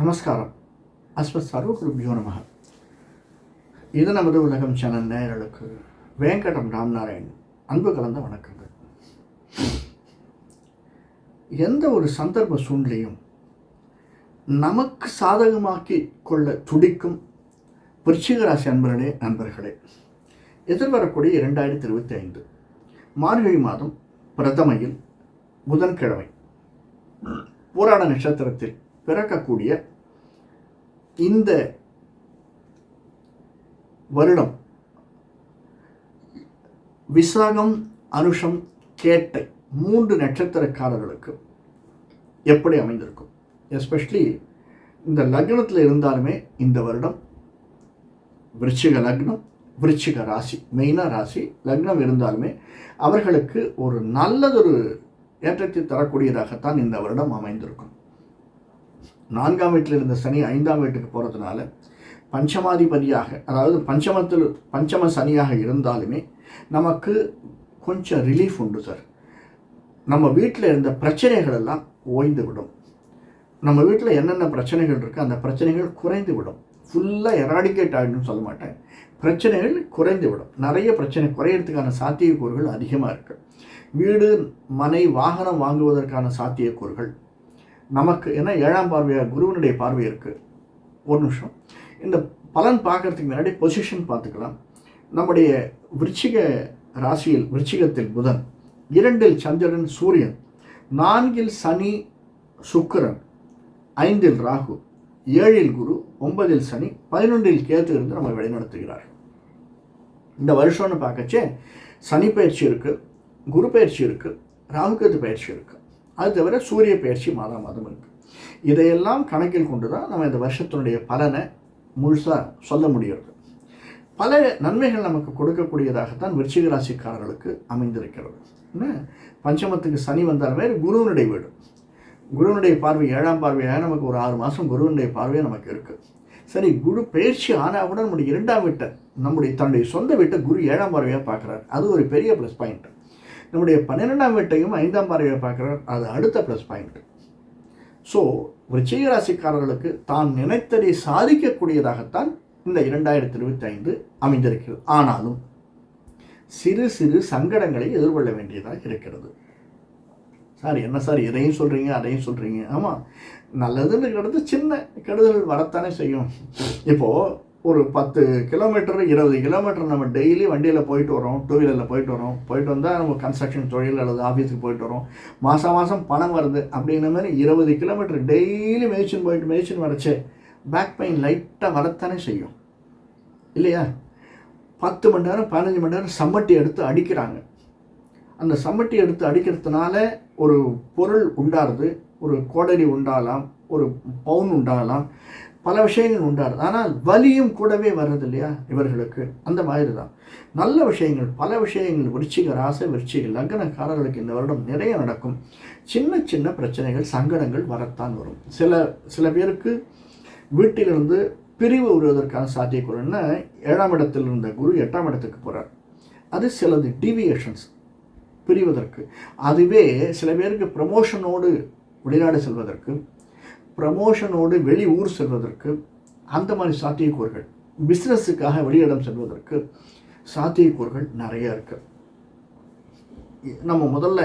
நமஸ்காரம். அஸ்மத் சர்வகுருபியோ நமக இது நமது உலகம் சேனல் நேயர்களுக்கு வேங்கடம் ராம்நாராயண். அன்பு கலந்த வணக்கங்கள். எந்த ஒரு சந்தர்ப்ப சூழ்நிலையும் நமக்கு சாதகமாக்கி கொள்ள துடிக்கும் விருச்சிகராசி அன்பர்களே நண்பர்களே எதிர்வரக்கூடிய இரண்டாயிரத்தி இருபத்தி ஐந்து மார்கழி மாதம் பிரதமையில் புதன்கிழமை. போராட நட்சத்திரத்தில் பிறக்கக்கூடிய இந்த வருடம் விசாகம் அனுஷம் கேட்டை மூன்று நட்சத்திரக்காரர்களுக்கு எப்படி அமைந்திருக்கும்? எஸ்பெஷலி இந்த லக்னத்தில் இருந்தாலுமே இந்த வருடம் விருச்சிக லக்னம் விருச்சிக ராசி மெயினாக ராசி லக்னம் இருந்தாலுமே அவர்களுக்கு ஒரு நல்லதொரு ஏற்றத்தை தரக்கூடியதாகத்தான் இந்த வருடம் அமைந்திருக்கும். நான்காம் வீட்டில் இருந்த சனி ஐந்தாம் வீட்டுக்கு போகிறதுனால பஞ்சமாதிபதியாக அதாவது பஞ்சமத்தில் பஞ்சம சனியாக இருந்தாலுமே நமக்கு கொஞ்சம் ரிலீஃப் உண்டு சார் நம்ம வீட்டில் இருந்த பிரச்சனைகள் எல்லாம் ஓய்ந்து விடும். நம்ம வீட்டில் என்னென்ன பிரச்சனைகள் இருக்குது அந்த பிரச்சனைகள் குறைந்து விடும். ஃபுல்லாக எராடிகேட் ஆகிடும்னு சொல்ல மாட்டேன். பிரச்சனைகள் குறைந்து விடும். நிறைய பிரச்சனை குறையிறதுக்கான சாத்தியக்கூறுகள் அதிகமாக இருக்குது வீடு மனை வாகனம் வாங்குவதற்கான சாத்தியக்கூறுகள் நமக்கு ஏன்னா ஏழாம் பார்வையாக குருவனுடைய பார்வை இருக்குது ஒரு நிமிஷம். இந்த பலன் பார்க்கறதுக்கு முன்னாடி பொசிஷன் பார்த்துக்கலாம். நம்முடைய விருச்சிக ராசியில் விருச்சிகத்தில் புதன் இரண்டில் சந்திரன் சூரியன் நான்கில் சனி சுக்கிரன் ஐந்தில் ராகு ஏழில் குரு ஒன்பதில் சனி பதினொன்றில் கேத்து இருந்து நம்ம வழிநடத்துகிறார். இந்த வருஷம்னு பார்க்கச்சே சனி பயிற்சி இருக்குது குரு பயிற்சி இருக்குது ராகுகேது பயிற்சி இருக்குது அது தவிர சூரிய பயிற்சி மாதம் மாதம் இருக்குது இதையெல்லாம் கணக்கில் கொண்டு தான் நம்ம இந்த வருஷத்தினுடைய பலனை முழுசாக சொல்ல முடிகிறது. பல நன்மைகள் நமக்கு கொடுக்கக்கூடியதாகத்தான் விருச்சிக ராசிக்காரர்களுக்கு அமைந்திருக்கிறது. என்ன? பஞ்சமத்துக்கு சனி வந்தாலுமே குருவனுடைய வீடு. குருவனுடைய பார்வை ஏழாம் பார்வையாக நமக்கு ஒரு ஆறு மாதம் குருவனுடைய பார்வையாக நமக்கு இருக்குது சரி குரு பயிற்சி ஆனாவுடன் நம்முடைய இரண்டாம் வீட்டை நம்முடைய தன்னுடைய சொந்த வீட்டை குரு ஏழாம் பார்வையாக பார்க்குறாரு. அது ஒரு பெரிய ப்ளஸ் பாயிண்ட் நம்முடைய பன்னிரெண்டாம் வீட்டையும் ஐந்தாம் பார்வையாக பார்க்குறார் அது அடுத்த ப்ளஸ் பாயிண்ட் ஸோ விருச்சிக ராசிக்காரர்களுக்கு தான் நினைத்ததை சாதிக்கக்கூடியதாகத்தான் இந்த இரண்டாயிரத்தி இருபத்தி ஐந்து அமைந்திருக்கிறது. ஆனாலும் சிறு சிறு சங்கடங்களை எதிர்கொள்ள வேண்டியதாக இருக்கிறது. சார் என்ன சார் இதையும் சொல்கிறீங்க அதையும் சொல்கிறீங்க ஆமாம் நல்லதுன்னு சின்ன கெடுதல் வரத்தானே செய்யும். இப்போது ஒரு பத்து கிலோமீட்டர் இருபது கிலோமீட்டர் நம்ம டெய்லி வண்டியில் போயிட்டு வரோம் டூ வீலரில் போயிட்டு வரோம் போயிட்டு வந்தால் நம்ம கன்ஸ்ட்ரக்ஷன் தொழில் அல்லது ஆஃபீஸுக்கு போயிட்டு வரோம் மாதம் மாதம் பணம் வருது அப்படிங்கிற மாதிரி இருபது கிலோமீட்டர் டெய்லி மேய்ச்சின்னு போயிட்டு மேய்ச்சின்னு வரைச்சே பேக் பெயின் லைட்டாக வரத்தானே செய்யும். இல்லையா? பத்து மணி நேரம் பதினஞ்சு மணி நேரம் சம்மட்டி எடுத்து அடிக்கிறாங்க. அந்த சம்மட்டி எடுத்து அடிக்கிறதுனால ஒரு பொருள் உண்டாருது ஒரு கோடரி உண்டாகலாம் ஒரு பவுன் உண்டாகலாம். பல விஷயங்கள் உண்டாடுது ஆனால் வலியும் கூடவே வர்றது இல்லையா இவர்களுக்கு அந்த மாதிரி தான் நல்ல விஷயங்கள் பல விஷயங்கள் விருச்சிக ராச விருச்சிக லக்னக்காரர்களுக்கு இந்த வருடம் நிறைய நடக்கும். சின்ன சின்ன பிரச்சனைகள் சங்கடங்கள் வரத்தான் வரும். சில சில பேருக்கு வீட்டிலிருந்து பிரிவு வருவதற்கான சாத்தியக்கூறுன்னா ஏழாம் இடத்தில் இருந்த குரு எட்டாம் இடத்துக்கு போகிறார் அது சிலது டீவியேஷன்ஸ் பிரிவதற்கு. அதுவே சில பேருக்கு ப்ரமோஷனோடு வெளிநாடு செல்வதற்கு ப்ரமோஷனோடு வெளி ஊர் செல்வதற்கு அந்த மாதிரி சாத்தியக்கூறுகள் பிஸ்னஸுக்காக வெளியிடம் செல்வதற்கு சாத்தியக்கூறுகள் நிறைய இருக்குது நம்ம முதல்ல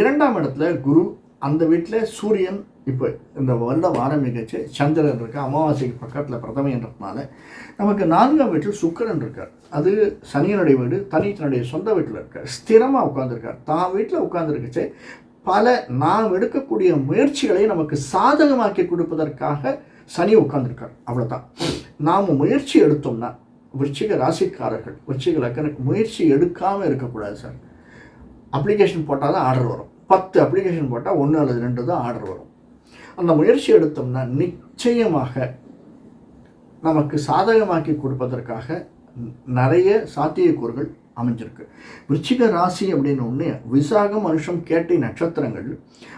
இரண்டாம் இடத்துல குரு அந்த வீட்டில் சூரியன் இப்போ இந்த வருடம் ஆரம்பிக்கச்சு சந்திரன் இருக்கு அமாவாசைக்கு பக்கத்தில் பிரதமைன்றதுனால நமக்கு நான்காம் வீட்டில் சுக்கரன் இருக்கார். அது சனியனுடைய வீடு தனி தன்னுடைய சொந்த வீட்டில் இருக்கார். ஸ்திரமாக உட்காந்துருக்கார் தான் வீட்டில் உட்காந்துருக்குச்சு பல நாம் எடுக்கக்கூடிய முயற்சிகளை நமக்கு சாதகமாக்கி கொடுப்பதற்காக சனி உட்கார்ந்துருக்கார். அவ்வளோதான் நாம் முயற்சி எடுத்தோம்னா விருச்சிக ராசிக்காரர்கள் விருச்சிக லக்கணக்கு முயற்சி எடுக்காமல் இருக்கக்கூடாது சார். அப்ளிகேஷன் போட்டால் தான் ஆர்டர் வரும். பத்து அப்ளிகேஷன் போட்டால் ஒன்று அல்லது ரெண்டு தான் ஆர்டர் வரும். அந்த முயற்சி எடுத்தோம்னா நிச்சயமாக நமக்கு சாதகமாக்கி கொடுப்பதற்காக நிறைய சாத்தியக்கூறுகள் அமைஞ்சிருக்கு. விருச்சிக ராசி அப்படின்னு ஒன்று விசாகம் மனுஷம் கேட்டை நட்சத்திரங்கள்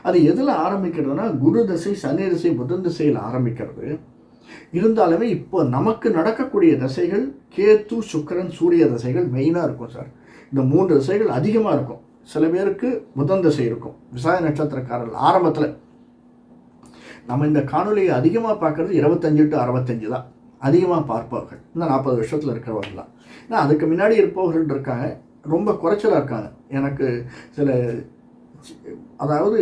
அது எதில் ஆரம்பிக்கிறதுனா குரு தசை சனி திசை புதன் திசையில் ஆரம்பிக்கிறது. இருந்தாலுமே இப்போ நமக்கு நடக்கக்கூடிய தசைகள் கேத்து சுக்கரன் சூரிய தசைகள் மெயினாக இருக்கும் சார். இந்த மூன்று திசைகள் அதிகமாக இருக்கும். சில பேருக்கு புதன் திசை இருக்கும். விசாய நட்சத்திரக்காரர்கள் ஆரம்பத்தில். நம்ம இந்த காணொலியை அதிகமாக பார்க்குறது இருபத்தஞ்சு டு அறுபத்தஞ்சு தான். அதிகமாக பார்ப்பார்கள். இந்த நாற்பது வருஷத்தில் இருக்கிறவர்கள்லாம். ஏன்னா அதுக்கு முன்னாடி இருப்பவர்கள் இருக்காங்க. ரொம்ப குறைச்சலாக இருக்காங்க. எனக்கு சில அதாவது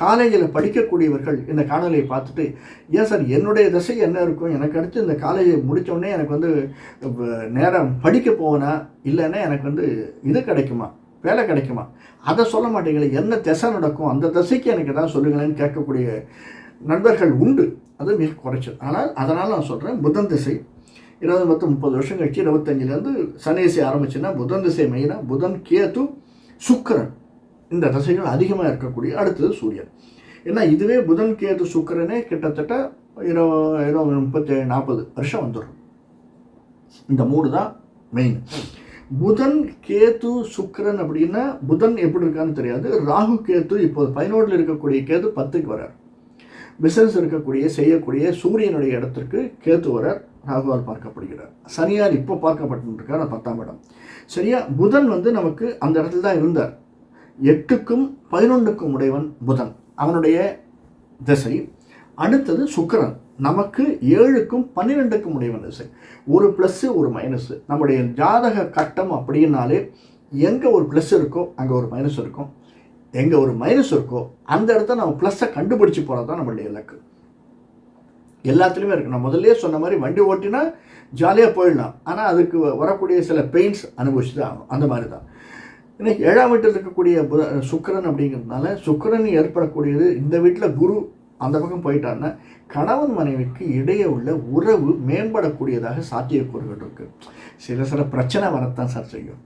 காலேஜில் படிக்கக்கூடியவர்கள் இந்த காணொலியை பார்த்துட்டு ஏன் சார் என்னுடைய திசை என்ன இருக்கும்? எனக்கு அடுத்து இந்த காலேஜை முடித்தோடனே எனக்கு வந்து நேரம் படிக்க போவேனா? இல்லைன்னா எனக்கு வந்து இது கிடைக்குமா? வேலை கிடைக்குமா? அதை சொல்ல மாட்டேங்களே என்ன திசை நடக்கும்? அந்த திசைக்கு எனக்கு எதாவது சொல்லுங்களேன்னு கேட்கக்கூடிய நண்பர்கள் உண்டு. அது மிக குறைச்சல். ஆனால் அதனால் நான் சொல்கிறேன் புதன் திசை இருபது பத்து முப்பது வருஷம் கழிச்சு இருபத்தஞ்சிலேருந்து சனேசி ஆரம்பிச்சுன்னா புதன் திசை மெயினாக புதன் கேத்து சுக்கரன். இந்த தசைகள் அதிகமாக இருக்கக்கூடிய அடுத்தது சூரியன். ஏன்னா இதுவே புதன் கேது சுக்கரனே கிட்டத்தட்ட இருபது இருபது முப்பத்தேழு நாற்பது வருஷம் வந்துடும் இந்த மூணு தான் மெயின் புதன் கேது சுக்கரன் அப்படின்னா புதன் எப்படி இருக்கான்னு தெரியாது. ராகு கேத்து இப்போது பதினோடில் இருக்கக்கூடிய கேது பத்துக்கு வரார் பிசினஸ் இருக்கக்கூடிய செய்யக்கூடிய சூரியனுடைய இடத்திற்கு கேத்துவரர் ராகுவால் பார்க்கப்படுகிறார். சனியார் இப்போ பார்க்கப்பட்டிருக்கார் பத்தாம் இடம். சரியா? புதன் வந்து நமக்கு அந்த இடத்துல தான் இருந்தார். எட்டுக்கும் பதினொன்றுக்கும் உடையவன் புதன். அவனுடைய திசை. அடுத்தது சுக்கரன். நமக்கு ஏழுக்கும் பன்னிரெண்டுக்கும் உடையவன் திசை. ஒரு ப்ளஸ்ஸு ஒரு மைனஸு நம்முடைய ஜாதக கட்டம் அப்படின்னாலே எங்கே ஒரு ப்ளஸ் இருக்கோ அங்கே ஒரு மைனஸ் இருக்கும். எங்கே ஒரு மைனஸ் இருக்கோ அந்த இடத்த நம்ம ப்ளஸ்ஸை கண்டுபிடிச்சி போகிறது தான் நம்மளுடைய இலக்கு. எல்லாத்துலேயுமே இருக்குது நான் முதல்ல சொன்ன மாதிரி வண்டி ஓட்டினா ஜாலியாக போயிடலாம். ஆனால் அதுக்கு வரக்கூடிய சில பெயின்ஸ் அனுபவிச்சு தான் ஆகணும். அந்த மாதிரி தான் இன்னைக்கு ஏழாம் வீட்டில் இருக்கக்கூடிய புத சுக்கரன் அப்படிங்கிறதுனால சுக்கரன் ஏற்படக்கூடியது இந்த வீட்டில் குரு அந்த பக்கம் போயிட்டான்னா கணவன் மனைவிக்கு இடையே உள்ள உறவு மேம்படக்கூடியதாக சாத்தியக்கூறுகள் இருக்குது சில சில பிரச்சனை வரத்தான் சார் செய்யும்.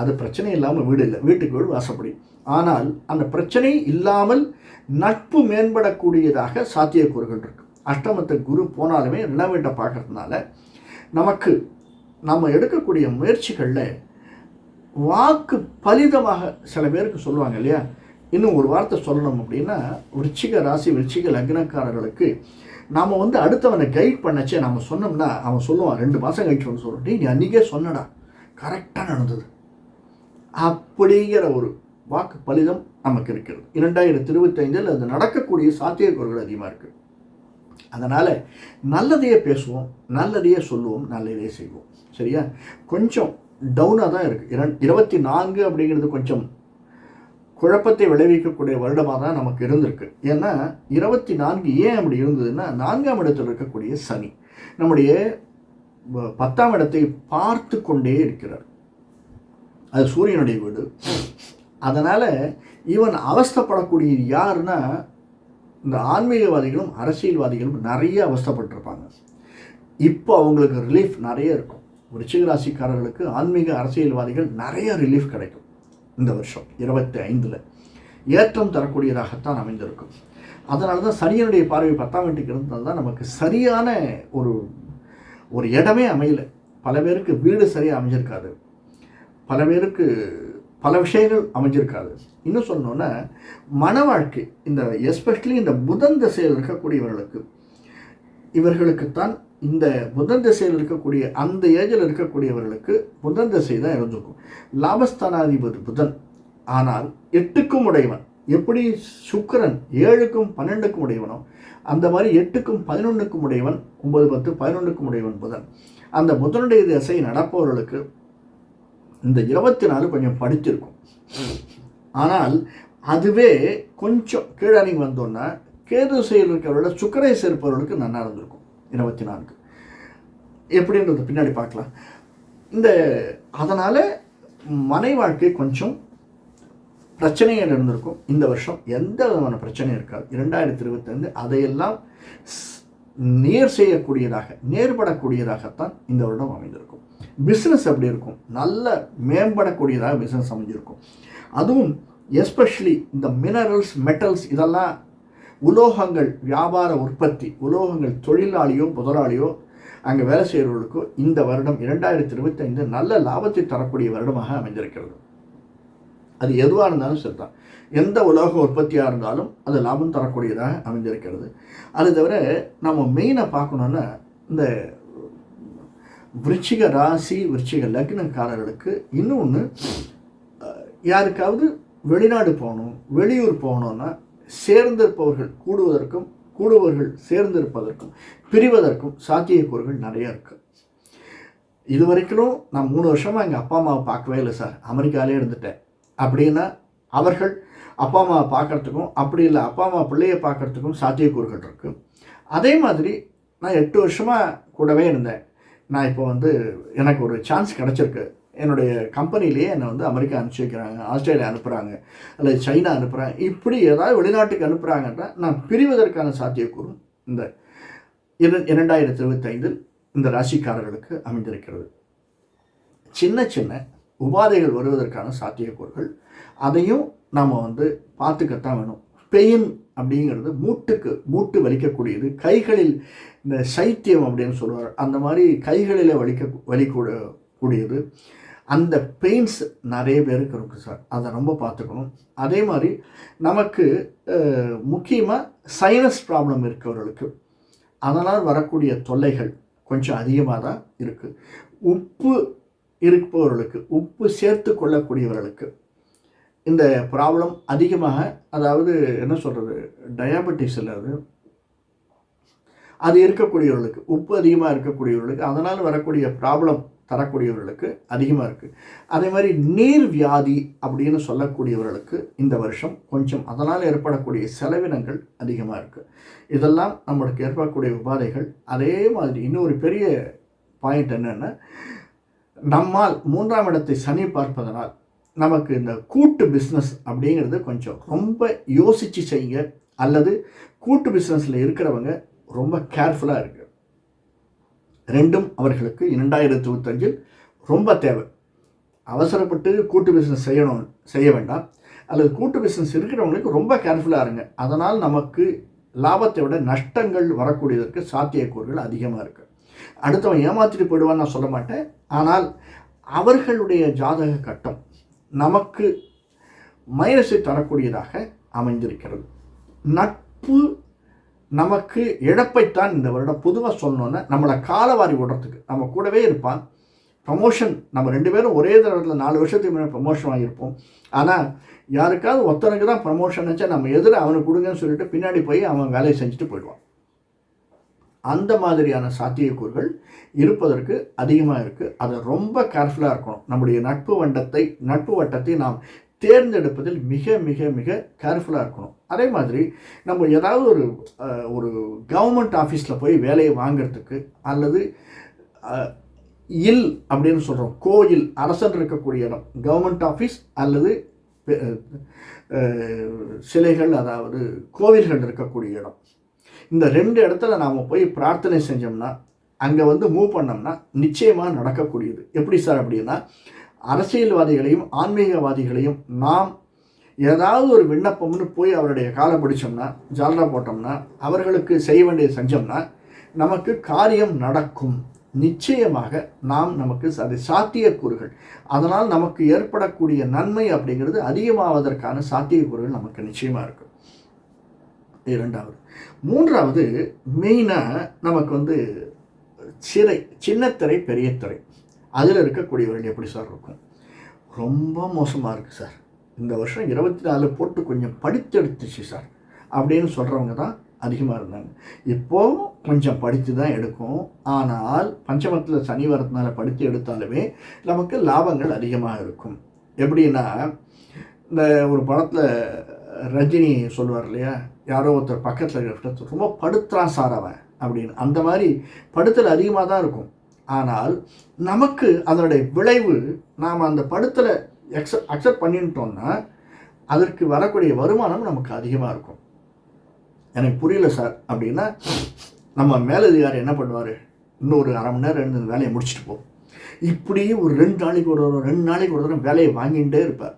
அது பிரச்சனை இல்லாமல் வீடு இல்லை. வீட்டுக்கு வீடு வாசப்படி. ஆனால் அந்த பிரச்சனை இல்லாமல் நட்பு மேம்படக்கூடியதாக சாத்தியக்கூறுகள் இருக்குது அஷ்டமத்தை குரு போனாலுமே ரெண்டாம் பார்க்கறதுனால நமக்கு நம்ம எடுக்கக்கூடிய முயற்சிகளில் வாக்கு பலிதமாக சில பேருக்கு சொல்லுவாங்க இல்லையா? இன்னும் ஒரு வார்த்தை சொல்லணும் அப்படின்னா விருச்சிக ராசி விருச்சிக லக்னக்காரர்களுக்கு நாம் வந்து அடுத்தவனை கைட் பண்ணச்சே நம்ம சொன்னோம்னா அவன் சொல்லுவான் ரெண்டு மாதம் கழிச்சு ஒன்று சொல்லிட்டு நீ அன்றைக்கே சொன்னடா. கரெக்டாக நடந்தது. அப்படிங்கிற ஒரு வாக்கு பலிதம் நமக்கு இருக்கிறது. இரண்டாயிரத்தி இருபத்தைந்தில் அது நடக்கக்கூடிய சாத்தியக்கூறுகள் அதிகமாக இருக்குது அதனால் நல்லதையே பேசுவோம் நல்லதையே சொல்லுவோம் நல்லதையே செய்வோம். சரியா? கொஞ்சம் டவுனாக தான் இருக்குது இரண் இருபத்தி நான்கு அப்படிங்கிறது கொஞ்சம் குழப்பத்தை விளைவிக்கக்கூடிய வருடமாக தான் நமக்கு இருந்திருக்கு. ஏன்னா இருபத்தி நான்கு ஏன் அப்படி இருந்ததுன்னா நான்காம் இடத்தில் இருக்கக்கூடிய சனி நம்முடைய பத்தாம் இடத்தை பார்த்து கொண்டே இருக்கிறார். அது சூரியனுடைய வீடு. அதனால் இவன் அவஸ்தப்படக்கூடிய யாருன்னா இந்த ஆன்மீகவாதிகளும் அரசியல்வாதிகளும் நிறைய அவஸ்தப்பட்டிருப்பாங்க. இப்போ அவங்களுக்கு ரிலீஃப் நிறைய இருக்கும். விருச்சிக ராசிக்காரர்களுக்கு ஆன்மீக அரசியல்வாதிகள் நிறைய ரிலீஃப் கிடைக்கும் இந்த வருஷம் இருபத்தி ஐந்தில் ஏற்றம் தரக்கூடியதாகத்தான் அமைந்திருக்கும். அதனால தான் சனியனுடைய பார்வை பத்தாம் வீட்டுக்கு இருந்தது தான் நமக்கு சரியான ஒரு ஒரு இடமே அமையலை. பல பேருக்கு வீடு சரியாக அமைஞ்சிருக்காது. பல பேருக்கு பல விஷயங்கள் அமைஞ்சிருக்காது. இன்னும் சொன்னோன்னா மன வாழ்க்கை இந்த எஸ்பெஷலி இந்த புதன் திசையில் இருக்கக்கூடியவர்களுக்கு இவர்களுக்குத்தான் இந்த புதன் திசையில் இருக்கக்கூடிய அந்த ஏஜில் இருக்கக்கூடியவர்களுக்கு புதன் திசை தான் இருந்திருக்கும். லாபஸ்தானாதிபதி புதன். ஆனால் எட்டுக்கும் உடையவன். எப்படி சுக்கரன் ஏழுக்கும் பன்னெண்டுக்கும் உடையவனோ அந்த மாதிரி எட்டுக்கும் பதினொன்றுக்கும் உடையவன் ஒன்பது பத்து பதினொன்றுக்கும் உடையவன் புதன். அந்த புதனுடைய திசை நடப்பவர்களுக்கு இந்த இருபத்தி நாலு கொஞ்சம் படிச்சிருக்கும். ஆனால் அதுவே கொஞ்சம் கீழணிக்கு வந்தோன்னா கேது செயல் இருக்கிறவர்கள சுக்கரை சேர்ப்பவர்களுக்கு நல்லா இருந்திருக்கும் இருபத்தி நான்கு எப்படின்றது பின்னாடி பார்க்கலாம். இந்த அதனால் மனை வாழ்க்கை கொஞ்சம் பிரச்சனைகள் இருந்திருக்கும். இந்த வருஷம் எந்த விதமான பிரச்சனையும் இருக்காது. இரண்டாயிரத்தி இருபத்தைந்து அதையெல்லாம் நேர் செய்யக்கூடியதாக நேர்படக்கூடியதாகத்தான் இந்த வருடம் அமைந்திருக்கும். பிஸ்னஸ் எப்படி இருக்கும்? நல்ல மேம்படக்கூடியதாக பிஸ்னஸ் அமைஞ்சிருக்கும். அதுவும் எஸ்பெஷலி இந்த மினரல்ஸ் மெட்டல்ஸ் இதெல்லாம் உலோகங்கள் வியாபார உற்பத்தி உலோகங்கள் தொழிலாளியோ முதலாளியோ அங்கே வேலை செய்கிறவர்களுக்கோ இந்த வருடம் இரண்டாயிரத்தி இருபத்தைந்து நல்ல லாபத்தை தரக்கூடிய வருடமாக அமைந்திருக்கிறது. அது எதுவாக இருந்தாலும் சரி தான். எந்த உலோக உற்பத்தியாக இருந்தாலும் அது லாபம் தரக்கூடியதாக அமைஞ்சிருக்கிறது அது தவிர நம்ம மெயினாக பார்க்கணுன்னா இந்த விருச்சிக ராசி விருச்சிக லக்னக்காரர்களுக்கு இன்னொன்று யாருக்காவது வெளிநாடு போகணும் வெளியூர் போகணுன்னா சேர்ந்திருப்பவர்கள் கூடுவதற்கும் கூடுபவர்கள் சேர்ந்திருப்பதற்கும் பிரிவதற்கும் சாத்தியக்கூறுகள் நிறைய இருக்குது இது வரைக்கும் நான் மூணு வருஷமாக எங்கள் அப்பா அம்மாவை பார்க்கவே இல்லை சார். அமெரிக்காலே இருந்துட்டேன். அப்படின்னா அவர்கள் அப்பா அம்மாவை பார்க்குறதுக்கும் அப்படி இல்லை அப்பா அம்மா பிள்ளையை பார்க்கறதுக்கும் சாத்தியக்கூறுகள் இருக்குது அதே மாதிரி நான் எட்டு வருஷமாக கூடவே இருந்தேன். நான் இப்போ வந்து எனக்கு ஒரு சான்ஸ் கிடச்சிருக்கு. என்னுடைய கம்பெனிலேயே என்னை வந்து அமெரிக்கா அனுப்பிச்சி வைக்கிறாங்க ஆஸ்திரேலியா அனுப்புகிறாங்க அல்லது சைனா அனுப்புகிறாங்க இப்படி ஏதாவது வெளிநாட்டுக்கு அனுப்புகிறாங்கன்னா நான் பிரிவதற்கான சாத்தியக்கூறும் இந்த இரண்டாயிரத்தி இருபத்தைந்தில் இந்த ராசிக்காரர்களுக்கு அமைந்திருக்கிறது. சின்ன சின்ன உபாதைகள் வருவதற்கான சாத்தியக்கூறுகள். அதையும் நாம் வந்து பார்த்துக்கத்தான் வேணும். பெயின் அப்படிங்கிறது மூட்டுக்கு மூட்டு வலிக்கக்கூடியது. கைகளில் இந்த சைத்தியம் அப்படின்னு சொல்லுவார் அந்த மாதிரி கைகளில் வலிக்க வலிக்கூட கூடியது. அந்த பெயின்ஸ் நிறைய பேருக்கு இருக்குது சார். அதை ரொம்ப பார்த்துக்கணும். அதே மாதிரி நமக்கு முக்கியமாக சைனஸ் ப்ராப்ளம் இருக்கவர்களுக்கு அதனால் வரக்கூடிய தொல்லைகள் கொஞ்சம் அதிகமாக தான் இருக்குது உப்பு இருப்பவர்களுக்கு உப்பு சேர்த்து கொள்ளக்கூடியவர்களுக்கு இந்த ப்ராப்ளம் அதிகமாக அதாவது என்ன சொல்கிறது டயாபெட்டிஸ் இல்லாது அது. இருக்கக்கூடியவர்களுக்கு உப்பு அதிகமாக இருக்கக்கூடியவர்களுக்கு அதனால் வரக்கூடிய ப்ராப்ளம் தரக்கூடியவர்களுக்கு அதிகமாக இருக்குது அதே மாதிரி நீர் வியாதி அப்படின்னு சொல்லக்கூடியவர்களுக்கு இந்த வருஷம் கொஞ்சம் அதனால் ஏற்படக்கூடிய செலவினங்கள் அதிகமாக இருக்குது இதெல்லாம் நம்மளுக்கு ஏற்படக்கூடிய உபாதைகள். அதே மாதிரி இன்னொரு பெரிய பாயிண்ட் என்னென்னா நம்மால் மூன்றாம் இடத்தை சனி பார்ப்பதனால் நமக்கு இந்த கூட்டு பிஸ்னஸ் அப்படிங்கிறது கொஞ்சம் ரொம்ப யோசித்து செய்யுங்க. அல்லது கூட்டு பிஸ்னஸில் இருக்கிறவங்க ரொம்ப கேர்ஃபுல்லாக இருக்கு ரெண்டும் அவர்களுக்கு இரண்டாயிரத்தி இருபத்தஞ்சில் ரொம்ப தேவை. அவசரப்பட்டு கூட்டு பிஸ்னஸ் செய்யணும் செய்ய வேண்டாம். அல்லது கூட்டு பிஸ்னஸ் இருக்கிறவங்களுக்கு ரொம்ப கேர்ஃபுல்லாக இருங்க. அதனால் நமக்கு லாபத்தை விட நஷ்டங்கள் வரக்கூடியதற்கு சாத்தியக்கூறுகள் அதிகமாக இருக்குது அடுத்தவன் ஏமாற்றிட்டு போயிடுவான்னு நான் சொல்ல மாட்டேன். ஆனால் அவர்களுடைய ஜாதக கட்டம் நமக்கு மைனஸை தரக்கூடியதாக அமைந்திருக்கிறது. நட்பு நமக்கு இழப்பைத்தான் இந்த வருடம் பொதுவாக சொன்னோன்னே நம்மளை காலவாரி விடுறதுக்கு நம்ம கூடவே இருப்பான். ப்ரமோஷன் நம்ம ரெண்டு பேரும் ஒரே தடத்தில் நாலு வருஷத்துக்கு முன்னாடி ப்ரமோஷன் வாங்கியிருப்போம். ஆனால் யாருக்காவது ஒருத்தனுக்கு தான் ப்ரமோஷன் வச்சா நம்ம எதிர அவனுக்கு கொடுங்கன்னு சொல்லிட்டு பின்னாடி போய் அவன் வேலையை செஞ்சுட்டு போயிடுவான். அந்த மாதிரியான சாத்தியக்கூறுகள் இருப்பதற்கு அதிகமாக இருக்குது அதை ரொம்ப கேர்ஃபுல்லாக இருக்கணும். நம்முடைய நட்பு வண்டத்தை நட்பு வட்டத்தை நாம் தேர்ந்தெடுப்பதில் மிக மிக மிக கேர்ஃபுல்லாக இருக்கணும். அதே மாதிரி நம்ம ஏதாவது ஒரு ஒரு கவர்மெண்ட் ஆஃபீஸில் போய் வேலையை வாங்கிறதுக்கு அல்லது இல் அப்படின்னு சொல்கிறோம் கோயில் அரசன் இருக்கக்கூடிய இடம் கவர்மெண்ட் ஆஃபீஸ் அல்லது சிலைகள் அதாவது கோவில்கள் இருக்கக்கூடிய இடம். இந்த ரெண்டு இடத்துல நாம் போய் பிரார்த்தனை செஞ்சோம்னா அங்கே வந்து மூவ் பண்ணோம்னா நிச்சயமாக நடக்கக்கூடியது. எப்படி சார் அப்படின்னா அரசியல்வாதிகளையும் ஆன்மீகவாதிகளையும் நாம் ஏதாவது ஒரு விண்ணப்பம்னு போய் அவருடைய காலை பிடிச்சோம்னா ஜாலரா போட்டோம்னா அவர்களுக்கு செய்ய வேண்டிய செஞ்சோம்னா நமக்கு காரியம் நடக்கும். நிச்சயமாக நாம் நமக்கு அது சாத்தியக்கூறுகள். அதனால் நமக்கு ஏற்படக்கூடிய நன்மை அப்படிங்கிறது அதிகமாவதற்கான சாத்தியக்கூறுகள் நமக்கு நிச்சயமாக இருக்கும் இரண்டாவது. மூன்றாவது மெயினாக நமக்கு வந்து சிறை சின்னத்திரை பெரிய திரை அதில் இருக்கக்கூடியவர்கள் எப்படி சார் இருக்கும்? ரொம்ப மோசமாக இருக்குது சார். இந்த வருஷம் இருபத்தி நாலு போட்டு கொஞ்சம் படித்தெடுத்துச்சு சார். அப்படின்னு சொல்கிறவங்க தான் அதிகமாக இருந்தாங்க. இப்போவும் கொஞ்சம் படித்து தான் எடுக்கும். ஆனால் பஞ்சமத்தில் சனி வரத்தினால படித்து எடுத்தாலுமே நமக்கு லாபங்கள் அதிகமாக இருக்கும். எப்படின்னா இந்த ஒரு படத்தில் ரஜினி சொல்லுவார் இல்லையா? யாரோ ஒருத்தர் பக்கத்தில் இருக்கிற ரொம்ப படுத்துறான் சார் அவன் அப்படின்னு. அந்த மாதிரி படுத்தல் அதிகமாக தான் இருக்கும். ஆனால் நமக்கு அதனுடைய விளைவு நாம் அந்த படுத்தலை எக்ஸ அக்செப்ட் பண்ணிட்டோம்னா அதற்கு வரக்கூடிய வருமானம் நமக்கு அதிகமாக இருக்கும். எனக்கு புரியல சார். அப்படின்னா நம்ம மேலதிகாரி என்ன பண்ணுவார்? இன்னொரு அரை மணி நேரம் ரெண்டு வேலையை முடிச்சுட்டு போ. இப்படியே ஒரு ரெண்டு நாளைக்கு ஒரு ரெண்டு நாளைக்கு ஒரு தடவை வேலையை வாங்கிகிட்டே இருப்பார்.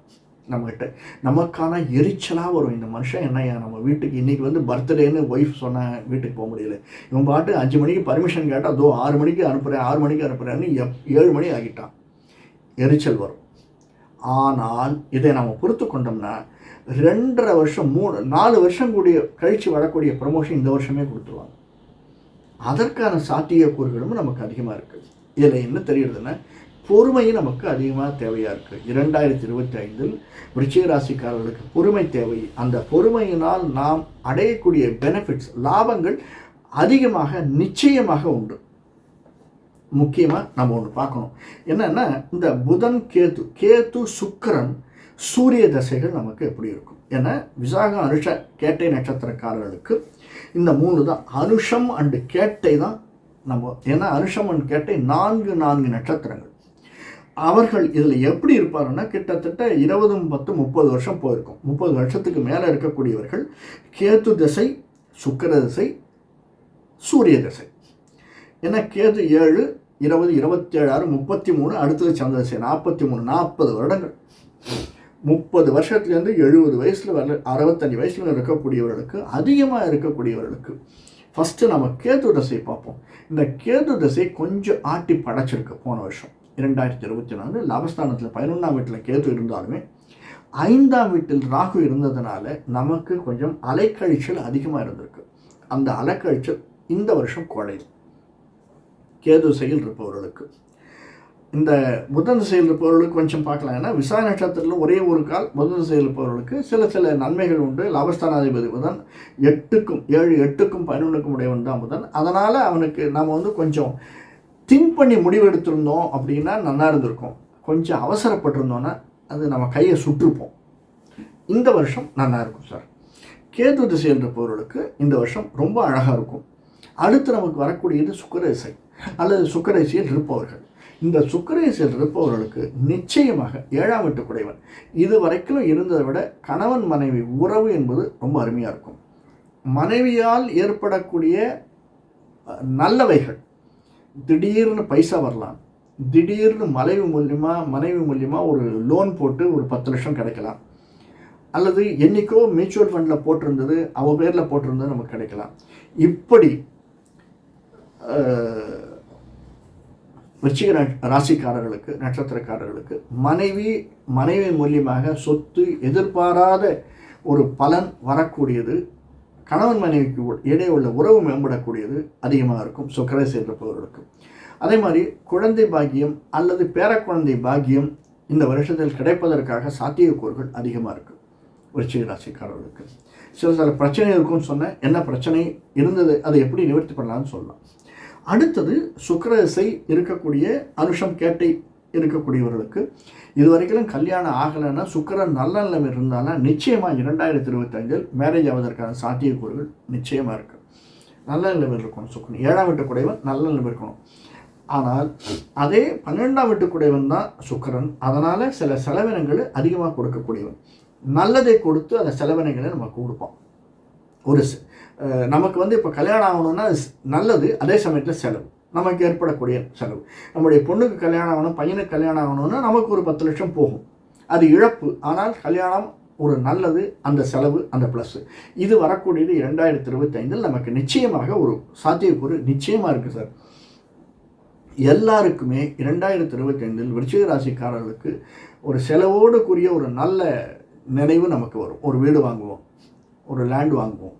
நம்மக்கிட்ட நமக்கான எரிச்சலாக வரும். இந்த மனுஷன் என்னையா நம்ம வீட்டுக்கு இன்றைக்கி வந்து பர்த்டேன்னு ஒய்ஃப் சொன்னேன் வீட்டுக்கு போக முடியல. இவன் பாட்டு அஞ்சு மணிக்கு பர்மிஷன் கேட்டால் அதோ ஆறு மணிக்கு அனுப்புகிறேன் ஆறு மணிக்கு அனுப்புகிறேன்னு எப் ஏழு மணி ஆகிட்டான். எரிச்சல் வரும். ஆனால் இதை நம்ம பொறுத்து கொண்டோம்னா ரெண்டரை வருஷம் மூணு நாலு வருஷம் கூடிய கழித்து வரக்கூடிய ப்ரமோஷன் இந்த வருஷமே கொடுத்துருவாங்க. அதற்கான சாத்தியக்கூறுகளும் நமக்கு அதிகமாக இருக்குது இதில் என்ன தெரியுதுன்னா பொறுமையும் நமக்கு அதிகமாக தேவையாக இருக்குது இரண்டாயிரத்தி இருபத்தி ஐந்தில் விருச்சிக ராசிக்காரர்களுக்கு பொறுமை தேவை. அந்த பொறுமையினால் நாம் அடையக்கூடிய பெனிஃபிட்ஸ் லாபங்கள் அதிகமாக நிச்சயமாக உண்டு. முக்கியமாக நம்ம ஒன்று பார்க்கணும். என்னென்னா இந்த புதன் கேத்து கேத்து சுக்கரன் சூரிய தசைகள் நமக்கு எப்படி இருக்கும்? ஏன்னா விசாகம் அனுஷ கேட்டை நட்சத்திரக்காரர்களுக்கு இந்த மூணு தான். அனுஷம் அண்டு கேட்டை தான் நம்ம ஏன்னா அனுஷம் அண்ட் கேட்டை நான்கு நான்கு நட்சத்திரங்கள். அவர்கள் இதில் எப்படி இருப்பாருன்னா கிட்டத்தட்ட இருபது பத்து முப்பது வருஷம் போயிருக்கும். முப்பது வருஷத்துக்கு மேலே இருக்கக்கூடியவர்கள் கேத்து திசை சுக்கர திசை சூரிய திசை. ஏன்னா கேது ஏழு இருபது இருபத்தி ஏழாறு முப்பத்தி மூணு அடுத்தது சந்திரதிசை நாற்பத்தி மூணு நாற்பது வருடங்கள். முப்பது வருஷத்துலேருந்து எழுபது வயசில் வரல அறுபத்தஞ்சு வயசில் இருக்கக்கூடியவர்களுக்கு அதிகமாக இருக்கக்கூடியவர்களுக்கு ஃபஸ்ட்டு நம்ம கேது தசை பார்ப்போம். இந்த கேது தசை கொஞ்சம் ஆட்டி படைச்சிருக்கு போன வருஷம். இரண்டாயிரத்தி இருபத்தி நாலு லாபஸ்தானத்தில் பதினொன்றாம் வீட்டில் கேது இருந்தாலுமே ஐந்தாம் வீட்டில் ராகு இருந்ததுனால நமக்கு கொஞ்சம் அலைக்கழிச்சல் அதிகமாக இருந்திருக்கு. அந்த அலைக்கழிச்சல் இந்த வருஷம் குறையும் கேது செயல் இருப்பவர்களுக்கு. இந்த புதன் செயல் இருப்பவர்களுக்கு கொஞ்சம் பார்க்கலாம். ஏன்னா விசா நட்சத்திரத்தில் ஒரே ஒரு கால் புதன் செயல் இருப்பவர்களுக்கு சில சில நன்மைகள் உண்டு. லாபஸ்தானாதிபதி புதன் எட்டுக்கும் ஏழு எட்டுக்கும் பதினொன்றுக்கும் உடையவன் தான் புதன். அதனால் அவனுக்கு நம்ம வந்து கொஞ்சம் திங்க் பண்ணி முடிவெடுத்திருந்தோம் அப்படின்னா நல்லா இருந்திருக்கும். கொஞ்சம் அவசரப்பட்டிருந்தோன்னா அது நம்ம கையை சுற்றுப்போம். இந்த வருஷம் நல்லா இருக்கும் சார். கேது திசைன்ற பொருளுக்கு இந்த வருஷம் ரொம்ப அழகாக இருக்கும். அடுத்து நமக்கு வரக்கூடியது சுக்கரேசை அல்லது சுக்கரேசியில் இருப்பவர்கள். இந்த சுக்கரேசியில் இருப்பவர்களுக்கு நிச்சயமாக ஏழாம் வீட்டு குடைவன். இது வரைக்கும் இருந்ததை விட கணவன் மனைவி உறவு என்பது ரொம்ப அருமையாக இருக்கும். மனைவியால் ஏற்படக்கூடிய நல்லவைகள் திடீர்னு பைசா வரலாம். திடீர்னு மனைவி மூலியமாக மனைவி மூலியமாக ஒரு லோன் போட்டு ஒரு பத்து லட்சம் கிடைக்கலாம். அல்லது என்றைக்கோ மியூச்சுவல் ஃபண்டில் போட்டிருந்தது அவள் பேரில் போட்டிருந்தது நமக்கு கிடைக்கலாம். இப்படி விருச்சிக ராசிக்காரர்களுக்கு நட்சத்திரக்காரர்களுக்கு மனைவி மனைவி மூலியமாக சொத்து எதிர்பாராத ஒரு பலன் வரக்கூடியது. கணவன் மனைவிக்கு இடையே உள்ள உறவு மேம்படக்கூடியது அதிகமாக இருக்கும். சுக்கரை சேர்ப்பவர்களுக்கு அதே மாதிரி குழந்தை பாக்கியம் அல்லது பேரக்குழந்தை பாக்கியம் இந்த வருஷத்தில் கிடைப்பதற்காக சாத்தியக்கூறுகள் அதிகமாக இருக்குது விருச்சிக ராசிக்காரர்களுக்கு சில சில பிரச்சனை இருக்கும்னு சொன்னேன். என்ன பிரச்சனை? இருந்தது. அதை எப்படி நிவர்த்தி பண்ணலாம்னு சொல்லலாம். அடுத்தது சுக்கரசை இருக்கக்கூடிய அனுஷம் கேட்டை இருக்கக்கூடியவர்களுக்கு இது வரைக்கும் கல்யாணம் ஆகலைன்னா சுக்கரன் நல்ல நிலைமை இருந்தாலும் நிச்சயமாக இரண்டாயிரத்தி இருபத்தஞ்சில் மேரேஜ் ஆவதற்கான சாத்தியக்கூறுகள் நிச்சயமாக இருக்குது நல்ல நிலைமை இருக்கணும் சுக்கரன். ஏழாம் வீட்டு குடைவன் நல்ல நிலைமை இருக்கணும். ஆனால் அதே பன்னெண்டாம் வீட்டு குடைவன் தான் சுக்கரன். அதனால் சில செலவினங்கள் அதிகமாக கொடுக்கக்கூடியவன். நல்லதை கொடுத்து அந்த செலவினங்களை நம்ம கொடுப்போம். ஒரு நமக்கு வந்து இப்போ கல்யாணம் ஆகணும்னா நல்லது அதே சமயத்தில் செலவு. நமக்கு ஏற்படக்கூடிய செலவு. நம்முடைய பொண்ணுக்கு கல்யாணம் ஆகணும் பையனுக்கு கல்யாணம் ஆகணும்னா நமக்கு ஒரு பத்து லட்சம் போகும். அது இழப்பு. ஆனால் கல்யாணம் ஒரு நல்லது அந்த செலவு அந்த ப்ளஸ்ஸு இது வரக்கூடியது இரண்டாயிரத்தி இருபத்தைந்தில் நமக்கு நிச்சயமாக ஒரு சாத்தியக்கூறு நிச்சயமாக இருக்குது சார். எல்லாருக்குமே இரண்டாயிரத்தி இருபத்தைந்தில் விருச்சிக ராசிக்காரர்களுக்கு ஒரு செலவோடு கூடிய ஒரு நல்ல நினைவு நமக்கு வரும். ஒரு வீடு வாங்குவோம் ஒரு லேண்ட் வாங்குவோம்.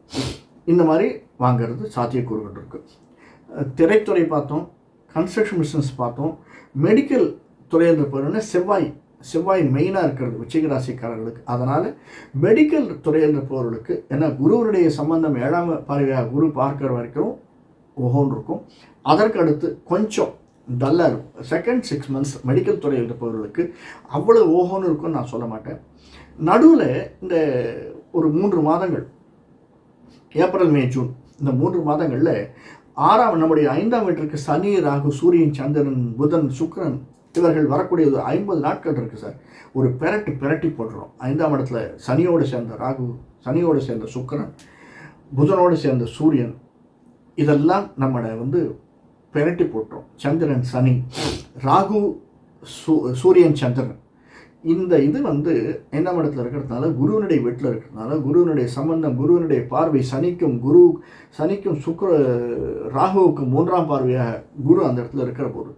இந்த மாதிரி வாங்கிறது சாத்தியக்கூறுகள் இருக்குது திரைத்துறை பார்த்தோம் கன்ஸ்ட்ரக்ஷன் பிஸ்னஸ் பார்த்தோம் மெடிக்கல் துறையில் இருப்பவர்கள் செவ்வாய் செவ்வாய் மெயினாக இருக்கிறது உச்சிக ராசிக்காரர்களுக்கு. அதனால் மெடிக்கல் துறையில் இருப்பவர்களுக்கு ஏன்னா குருவனுடைய சம்பந்தம் ஏழாம் பார்வையாக குரு பார்க்குற வரைக்கும் ஒவ்வொன்று இருக்கும். அதற்கு அடுத்து கொஞ்சம் டல்லாக இருக்கும். செகண்ட் சிக்ஸ் மந்த்ஸ் மெடிக்கல் துறையில் இருப்பவர்களுக்கு அவ்வளோ ஓஹோன்னு இருக்கும்னு நான் சொல்ல மாட்டேன். நடுவில் இந்த ஒரு மூன்று மாதங்கள் ஏப்ரல் மே ஜூன் இந்த மூன்று மாதங்களில் ஆறாம் நம்முடைய ஐந்தாம் வீட்டிற்கு சனி ராகு சூரியன் சந்திரன் புதன் சுக்கரன் இவர்கள் வரக்கூடிய ஒரு ஐம்பது நாட்கள் இருக்குது சார். ஒரு பெரட்டு பெரட்டி போடுறோம் ஐந்தாம் இடத்துல சனியோடு சேர்ந்த ராகு சனியோடு சேர்ந்த சுக்கரன் புதனோடு சேர்ந்த சூரியன் இதெல்லாம் நம்மளை வந்து பெரட்டி போட்டுரும் சந்திரன் சனி ராகு சூ சூரியன் சந்திரன். இந்த இது வந்து என்ன இடத்துல இருக்கிறதுனால குருவனுடைய வீட்டில் இருக்கிறதுனால குருவனுடைய சம்பந்தம் குருவனுடைய பார்வை சனிக்கும் குரு சனிக்கும் சுக்கர ராகுவுக்கும் மூன்றாம் பார்வையாக குரு அந்த இடத்துல இருக்கிற போது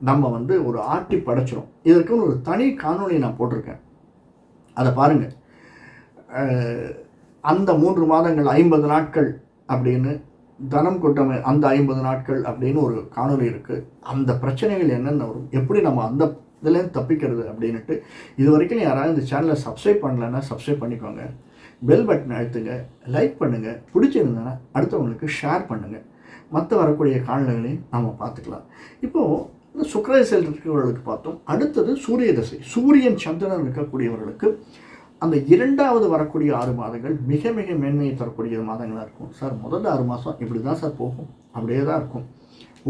நம்ம வந்து ஒரு ஆட்டி படைச்சிரும். இதற்குன்னு ஒரு தனி காணொலி நான் போட்டிருக்கேன். அதை பாருங்கள் அந்த மூன்று மாதங்கள் ஐம்பது நாட்கள் அப்படின்னு தனம் கொட்டமை அந்த ஐம்பது நாட்கள் அப்படின்னு ஒரு காணொலி இருக்குது அந்த பிரச்சனைகள் என்னென்ன வரும்? எப்படி நம்ம அந்த இதுலேருந்து தப்பிக்கிறது அப்படின்ட்டு இது வரைக்கும் யாராவது இந்த சேனலை சப்ஸ்கிரைப் பண்ணலன்னா சப்ஸ்கிரைப் பண்ணிக்கோங்க. பெல் பட்டன் அழுத்துங்க லைக் பண்ணுங்கள் பிடிச்சிருந்தேன்னா அடுத்தவங்களுக்கு ஷேர் பண்ணுங்கள் மற்ற வரக்கூடிய காலநிலைகளையும் நம்ம பார்த்துக்கலாம். இப்போது இந்த சுக்கரதிசையில் இருக்கிறவர்களுக்கு பார்த்தோம். அடுத்தது சூரிய தசை. சூரியன் சந்திரன் இருக்கக்கூடியவர்களுக்கு அந்த இரண்டாவது வரக்கூடிய ஆறு மாதங்கள் மிக மிக மேன்மையை தரக்கூடிய மாதங்களாக இருக்கும். சார் முதல்ல ஆறு மாதம் இப்படி தான் சார் போகும். அப்படியே தான் இருக்கும்.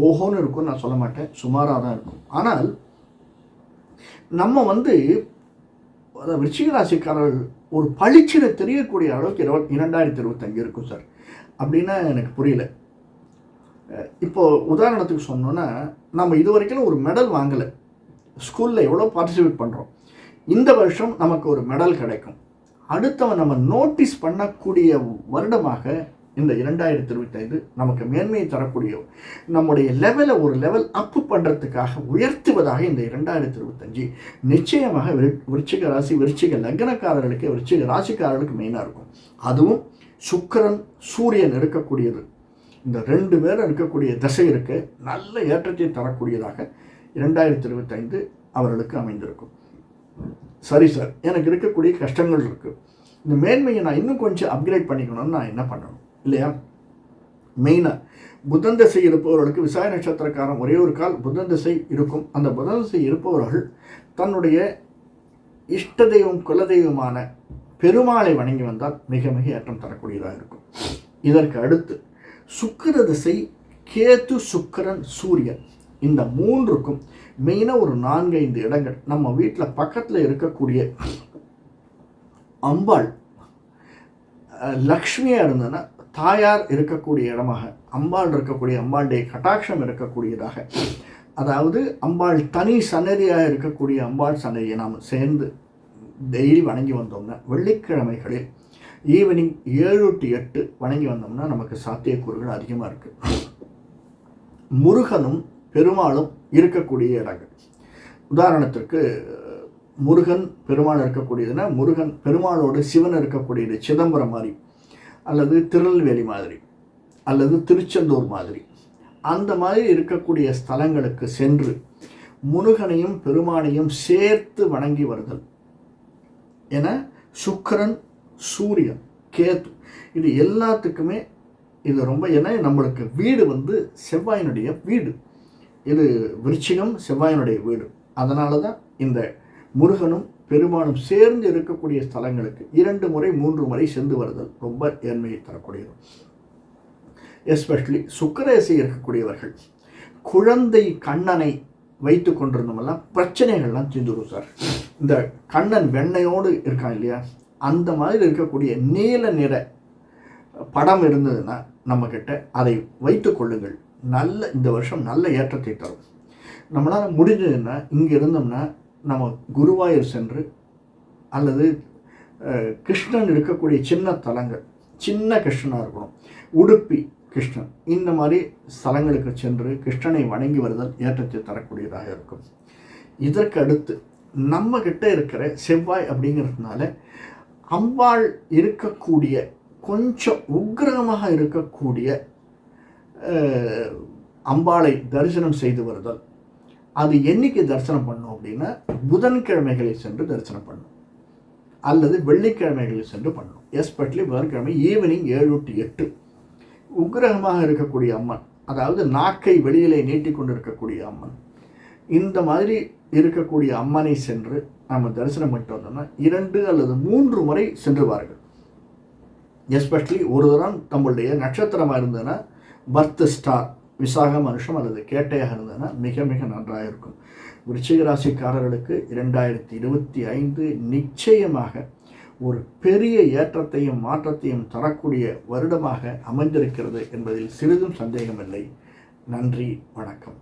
ஓஹோன்னு இருக்கும் நான் சொல்ல மாட்டேன். சுமாராக தான் இருக்கும். ஆனால் நம்ம வந்து அதாவது ஒரு பளிச்சின தெரியக்கூடிய அளவுக்கு இருபத் இரண்டாயிரத்தி இருபத்தஞ்சு இருக்கும் சார். அப்படின்னா எனக்கு புரியல. இப்போது உதாரணத்துக்கு சொன்னோன்னா நம்ம இது வரைக்கும் ஒரு மெடல் வாங்கலை. ஸ்கூலில் எவ்வளோ பார்ட்டிசிபேட் பண்ணுறோம் இந்த வருஷம் நமக்கு ஒரு மெடல் கிடைக்கும். அடுத்தவன் நம்ம நோட்டீஸ் பண்ணக்கூடிய வருடமாக இந்த இரண்டாயிரத்தி இருபத்தைந்து நமக்கு மேன்மையை தரக்கூடிய நம்முடைய லெவலை ஒரு லெவல் அப்பு பண்ணுறதுக்காக உயர்த்துவதாக இந்த இரண்டாயிரத்தி இருபத்தஞ்சு நிச்சயமாக விரு- விருச்சிக ராசி விருச்சிக லக்னக்காரர்களுக்கு விருச்சிக ராசிக்காரர்களுக்கு மெயினாக இருக்கும். அதுவும் சுக்கிரன் சூரியன் இருக்கக்கூடியது. இந்த ரெண்டு பேரும் இருக்கக்கூடிய திசை நல்ல ஏற்றத்தை தரக்கூடியதாக இரண்டாயிரத்தி இருபத்தைந்து அவர்களுக்கு அமைந்திருக்கும். சரி சார் எனக்கு இருக்கக்கூடிய கஷ்டங்கள் இருக்குது இந்த மேன்மையை நான் இன்னும் கொஞ்சம் அப்கிரேட் பண்ணிக்கணும்னு நான் என்ன பண்ணணும்? இல்லையா? மெயினாக புதன் திசை இருப்பவர்களுக்கு விசாய நட்சத்திரக்காரன் ஒரே ஒரு கால் புதன் திசை இருக்கும். அந்த புதன் திசை இருப்பவர்கள் தன்னுடைய இஷ்ட தெய்வம் குலதெய்வமான பெருமாளை வணங்கி வந்தால் மிக மிக ஏற்றம் தரக்கூடியதாக இருக்கும். இதற்கு அடுத்து சுக்கிர திசை கேத்து சுக்கிரன் சூரியன். இந்த மூன்றுக்கும் மெயினாக ஒரு நான்கு ஐந்து இடங்கள். நம்ம வீட்டில் பக்கத்தில் இருக்கக்கூடிய அம்பாள் லக்ஷ்மியாக இருந்ததுன்னா தாயார் இருக்கக்கூடிய இடமாக அம்பாள் இருக்கக்கூடிய அம்பாளுடைய கட்டாட்சம் இருக்கக்கூடியதாக அதாவது அம்பாள் தனி சன்னதியாக இருக்கக்கூடிய அம்பாள் சன்னதியை நாம் சேர்ந்து டெய்லி வணங்கி வந்தோம்னா வெள்ளிக்கிழமைகளில் ஈவினிங் ஏழு டு எட்டு வணங்கி வந்தோம்னா நமக்கு சாத்தியக்கூறுகள் அதிகமாக இருக்குது முருகனும் பெருமாளும் இருக்கக்கூடிய இடங்கள் உதாரணத்திற்கு முருகன் பெருமாள் இருக்கக்கூடியதுன்னா முருகன் பெருமாளோடு சிவன் இருக்கக்கூடியது சிதம்பரம் மாதிரி. அல்லது திருநெல்வேலி மாதிரி அல்லது திருச்செந்தூர் மாதிரி. அந்த மாதிரி இருக்கக்கூடிய ஸ்தலங்களுக்கு சென்று முருகனையும் பெருமானையும் சேர்த்து வணங்கி வருதல். என சுக்கரன் சூரியன் கேத்து இது எல்லாத்துக்குமே இது ரொம்ப ஏன்னா நம்மளுக்கு வீடு வந்து செவ்வாயினுடைய வீடு. இது விருச்சிகம் செவ்வாயினுடைய வீடு. அதனால தான் இந்த முருகனும் பெருமானும் சேர்ந்து இருக்கக்கூடிய ஸ்தலங்களுக்கு இரண்டு முறை மூன்று முறை சென்று வருதல் ரொம்ப ஏழ்மையை தரக்கூடியது. எஸ்பெஷலி சுக்கரேசை இருக்கக்கூடியவர்கள் குழந்தை கண்ணனை வைத்து கொண்டிருந்தோமெல்லாம் பிரச்சனைகள்லாம் தீர்ந்துடும் சார் இந்த கண்ணன் வெண்ணையோடு இருக்கான் இல்லையா? அந்த மாதிரி இருக்கக்கூடிய நீல நிற படம் இருந்ததுன்னா நம்மக்கிட்ட அதை வைத்து கொள்ளுங்கள். நல்ல இந்த வருஷம் நல்ல ஏற்றத்தை தரும். நம்மளால் முடிஞ்சதுன்னா இங்கே இருந்தோம்னா நம்ம குருவாயூர் சென்று அல்லது கிருஷ்ணன் இருக்கக்கூடிய சின்ன தலங்கள் சின்ன கிருஷ்ணனாக இருக்கணும். உடுப்பி கிருஷ்ணன் இந்த மாதிரி ஸ்தலங்களுக்கு சென்று கிருஷ்ணனை வணங்கி வருதல் ஏற்றத்தை தரக்கூடியதாக இருக்கும். இதற்கு அடுத்து நம்மக்கிட்ட இருக்கிற செவ்வாய் அப்படிங்கிறதுனால அம்பாள் இருக்கக்கூடிய கொஞ்சம் உக்ரகமாக இருக்கக்கூடிய அம்பாளை தரிசனம் செய்து வருதல். அது என்னைக்கு தரிசனம் பண்ணும் அப்படின்னா புதன்கிழமைகளில் சென்று தரிசனம் பண்ணும். அல்லது வெள்ளிக்கிழமைகளில் சென்று பண்ணும். எஸ்பெஷலி புதன்கிழமை ஈவினிங் ஏழு டு எட்டு. உக்கிரகமாக இருக்கக்கூடிய அம்மன் அதாவது நாக்கை வெளியிலே நீட்டி கொண்டு இருக்கக்கூடிய அம்மன் இந்த மாதிரி இருக்கக்கூடிய அம்மனை சென்று நம்ம தரிசனம் பண்ணிட்டு வந்தோம்னா இரண்டு அல்லது மூன்று முறை சென்று வாருங்கள் எஸ்பெஷலி ஒரு தரம் நம்மளுடைய நட்சத்திரமாக இருந்ததுன்னா பர்த் ஸ்டார் விசாக மனுஷம் அல்லது கேட்டையாக இருந்ததுன்னா மிக மிக நன்றாக இருக்கும் விருச்சிக ராசிக்காரர்களுக்கு இரண்டாயிரத்தி இருபத்தி ஐந்து நிச்சயமாக ஒரு பெரிய ஏற்றத்தையும் மாற்றத்தையும் தரக்கூடிய வருடமாக அமைந்திருக்கிறது என்பதில் சிறிதும் சந்தேகமில்லை. நன்றி வணக்கம்.